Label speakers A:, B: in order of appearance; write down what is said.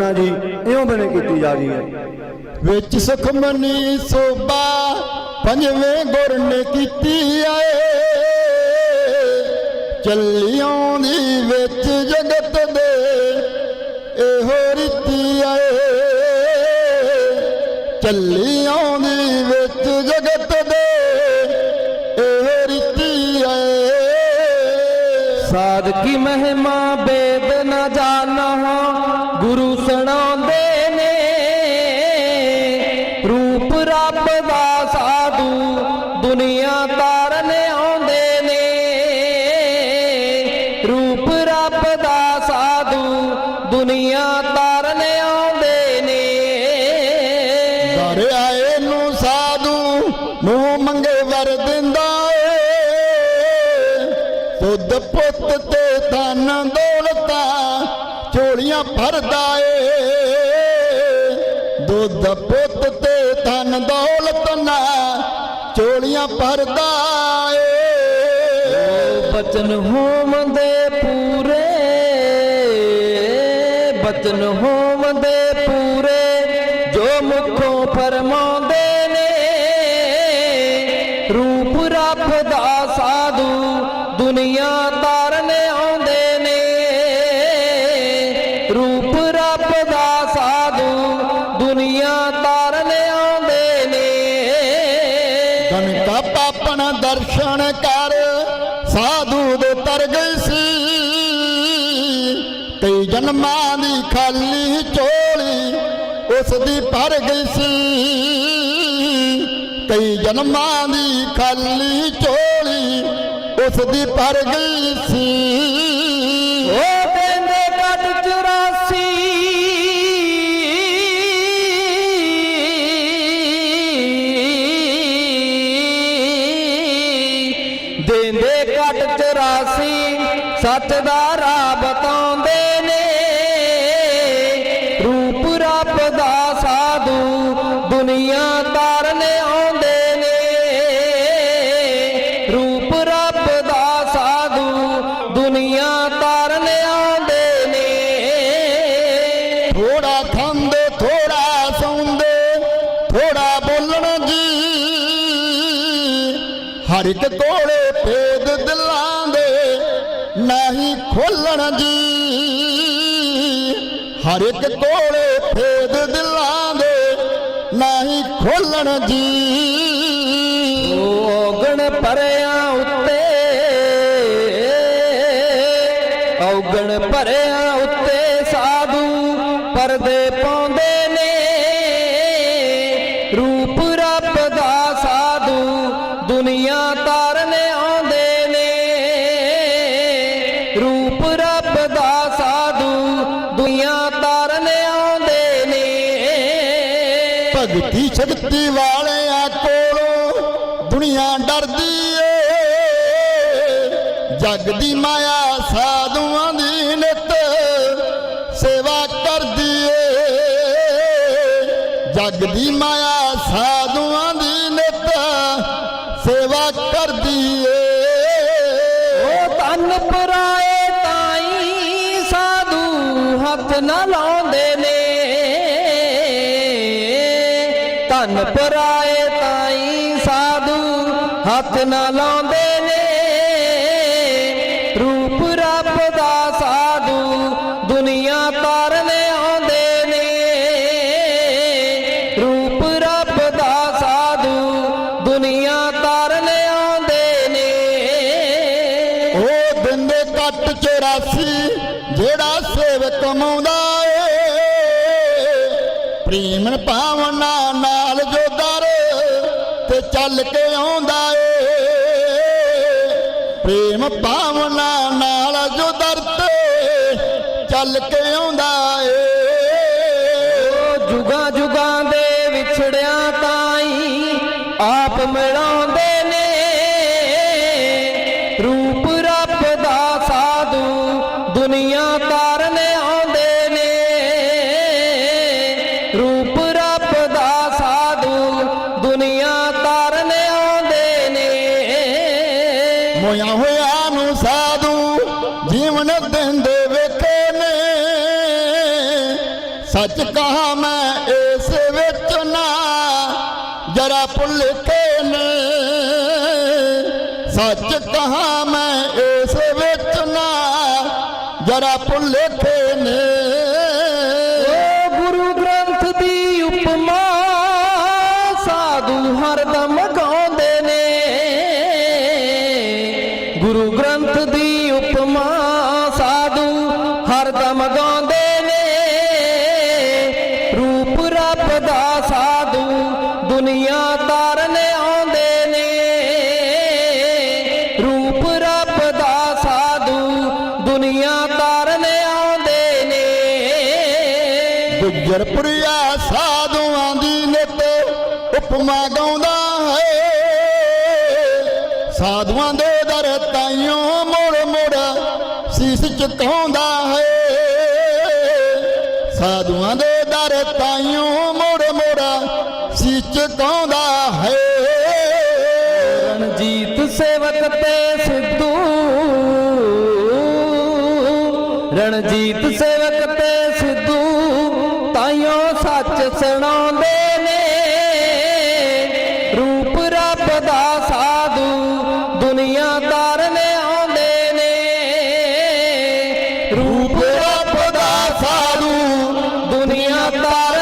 A: ਨਾ ਜੀ ਇਉਂ ਬਣੇ ਕੀਤੀ ਜਾ ਰਹੀ ਹੈ।
B: ਵਿੱਚ ਸੁਖਮਨੀ ਸੋਭਾ ਪੰਜਵੇਂ ਗੁਰ ਨੇ ਕੀਤੀ ਆਏ। ਚੱਲੀ ਆਉਂਦੀ ਵਿੱਚ ਜਗਤ ਦੇ ਇਹੋ ਰੀਤੀ ਆਏ। ਚੱਲੀ ਆਉਂਦੀ
C: ਸਾਧ ਕੀ ਮਹਿਮਾ ਬੇਦ ਨਾ ਜਾਣਾ। ਗੁਰੂ ਸੁਣਾਉਂਦੇ ਨੇ। ਰੂਪ ਰੱਬ ਦਾ ਸਾਧੂ ਦੁਨੀਆ ਤਾਰਨ ਆਉਂਦੇ ਨੇ। ਰੂਪ ਰੱਬ ਦਾ ਸਾਧੂ ਦੁਨੀਆ ਤਾਰਨ ਆਉਂਦੇ ਨੇ।
B: ਘਰ ਆਏ ਨੂੰ ਸਾਧੂ ਨੂੰ ਮੰਗੇ ਦੁੱਧ ਪੁੱਤ ਤੇ ਧਨ ਦੌਲਤਾਂ ਝੋਲੀਆਂ ਭਰਦਾ ਏ। ਦੁੱਧ ਪੁੱਤ ਤੇ ਧਨ ਦੌਲਤ ਨਾ ਝੋਲੀਆਂ ਭਰਦਾ ਏ।
C: ਬਚਨ ਹੋਵੰਦੇ ਪੂਰੇ, ਬਚਨ ਹੋਵੰਦੇ ਪੂਰੇ, ਜੋ ਮੁਖੋਂ ਫਰਮਾਉਂਦੇ ਰੂਪ ਰੱਬ ਦਾ ਸਾਧੂ ਦੁਨੀਆ ਤਾਰਨ ਆਉਂਦੇ ਨੇ।
B: ਕਨਕਾ ਪਾਪਣ ਦਰਸ਼ਨ ਕਰ, ਸਾਧੂ ਦੇ ਤਰ ਗਈ ਸੀ ਕਈ ਜਨਮਾਂ ਦੀ ਖਾਲੀ ਝੋਲੀ ਉਸ ਦੀ ਭਰ ਗਈ ਸੀ ਕਈ ਜਨਮਾਂ ਦੀ ਖਾਲੀ ਝੋਲੀ ਉਸ ਦੀ ਭਰ ਗਈ ਸੀ
C: ਦੇਂਦੇ ਕੱਟ 84 ਸੱਚ ਦਾ ਰਾਹ ਬਤਾਉਂਦੇ ਨੇ। ਰੂਪ ਰੱਬ ਦਾ ਸਾਧੂ ਦੁਨੀਆ ਤਾਰਨ ਆਉਂਦੇ ਨੇ। ਰੂਪ ਰੱਬ ਦਾ ਸਾਧੂ ਦੁਨੀਆ ਤਾਰਨ ਆਉਂਦੇ ਨੇ।
B: ਥੋੜਾ ਖਾਂਦੇ ਥੋੜਾ ਸੌਂਦੇ, ਥੋੜਾ ਬੋਲਣ ਜੀ। ਹਰ ਇੱਕ ਕੋਲੇ ਨਹੀਂ ਖੋਲਣ ਜੀ। ਹਰ ਇੱਕ ਕੋਲੇ ਭੇਦ ਦਿਲਾਂ ਦੇ ਨਹੀਂ ਖੋਲਣ ਜੀ।
C: ਔਗਣ ਪਰਿਆਂ ਉੱਤੇ, ਔਗਣ ਪਰਿਆਂ ਉੱਤੇ ਸਾਧੂ ਪਰਦੇ ਪਾਉਂਦੇ ਨੇ। ਰੂਪ ਰੱਬ ਦਾ ਸਾਧੂ ਦੁਨੀਆ ਤਾਰਨ
B: ਸ਼ਕਤੀ ਵਾਲਿਆਂ ਕੋਲੋਂ ਦੁਨੀਆ ਡਰਦੀ ਏ। ਜਗ ਦੀ ਮਾਇਆ ਸਾਧੂਆਂ ਦੀ ਨਿਤ ਸੇਵਾ ਕਰਦੀ ਏ। ਜਗ ਦੀ ਮਾਇਆ ਸਾਧੂਆਂ ਦੀ ਨਿਤ ਸੇਵਾ ਕਰਦੀ ਏ।
C: ਉਹ ਤਨ ਪਰਾਏ ਤਾਈ, ਸਾਧੂ ਹੱਥ ਨਾ ਲਾਉਂਦੇ ਨੇ। ਤਨ ਪਰਾਏ ਤਾਈ ਸਾਧੂ ਹੱਥ ਨਾ ਲਾਉਂਦੇ ਨੇ। ਰੂਪ ਰੱਬ ਦਾ ਸਾਧੂ ਦੁਨੀਆ ਤਾਰਨ ਆਉਂਦੇ ਨੇ। ਰੂਪ ਰੱਬ ਦਾ ਸਾਧੂ ਦੁਨੀਆ ਤਾਰਨ ਆਉਂਦੇ ਨੇ।
B: ਉਹ ਦਿੰਦੇ ਕੱਟ 84 ਜਿਹੜਾ ਸੇਵ ਕਮਾਉਂਦਾ ਏ। ਪ੍ਰੇਮਨ ਭਾਵਨਾ ਨਾਲ ਚੱਲ ਕੇ ਆਉਂਦਾ ਏ। ਪ੍ਰੇਮ ਭਾਵਨਾ ਨਾਲ ਜੋ ਦਰ ਚੱਲ ਕੇ ਆਉਂਦਾ ਏ।
C: ਉਹ ਜੁਗਾਂ ਜੁਗਾਂ ਦੇ ਵਿਛੜਿਆਂ ਤਾਈ ਆਪ ਮਿਲਾਉਂਦੇ
B: ਸੱਚ ਕਹਾ ਮੈਂ ਇਸ ਵਿੱਚ ਨਾ, ਜਰਾ ਭੁਲੇਖੇ ਨੇ। ਸੱਚ ਕਹਾ ਮੈਂ ਇਸ ਵਿੱਚ ਨਾ, ਜਰਾ ਭੁਲੇਖੇ ਨੇ।
C: ਗੁਰੂ ਗ੍ਰੰਥ ਦੀ ਉਪਮਾ, ਸਾਧੂ ਹਰਦਮ ਗਾਉਂਦੇ ਨੇ। ਗੁਰੂ ਗ੍ਰੰਥ ਦੀ ਉਪਮਾ
B: ਗੁਜਰਪੁਰੀਆ ਸਾਧੂਆਂ ਦੀ ਨਿਤ ਉਪਮਾ ਗਾਉਂਦਾ ਹੈ। ਸਾਧੂਆਂ ਦੇ ਦਰ ਤਾਈਓ ਮੋੜ ਮੋੜ ਸੀਸ ਝੁਕਾਉਂਦਾ ਹੈ। ਸਾਧੂਆਂ ਦੇ ਦਰ ਤਾਈਓ ਮੋੜ ਮੋੜ ਸੀਸ ਝੁਕਾਉਂਦਾ ਹੈ।
C: ਰਣਜੀਤ ਸੇਵਕ ਤੇ ਸਿੱਧੂ। ਰਣਜੀਤ ਸੇਵਕ ਤੇ ਸਿੱਧੂ। ਸੱਚ ਸੁਣਾਉਂਦੇ ਨੇ। ਰੂਪ ਰੱਬ ਦਾ ਸਾਧੂ ਦੁਨੀਆਦਾਰ ਨੇ ਆਉਂਦੇ ਨੇ। ਰੂਪ ਰੱਬ ਦਾ
B: ਸਾਧੂ
C: ਦੁਨੀਆਂ ਦੁਨੀਆਦਾਰ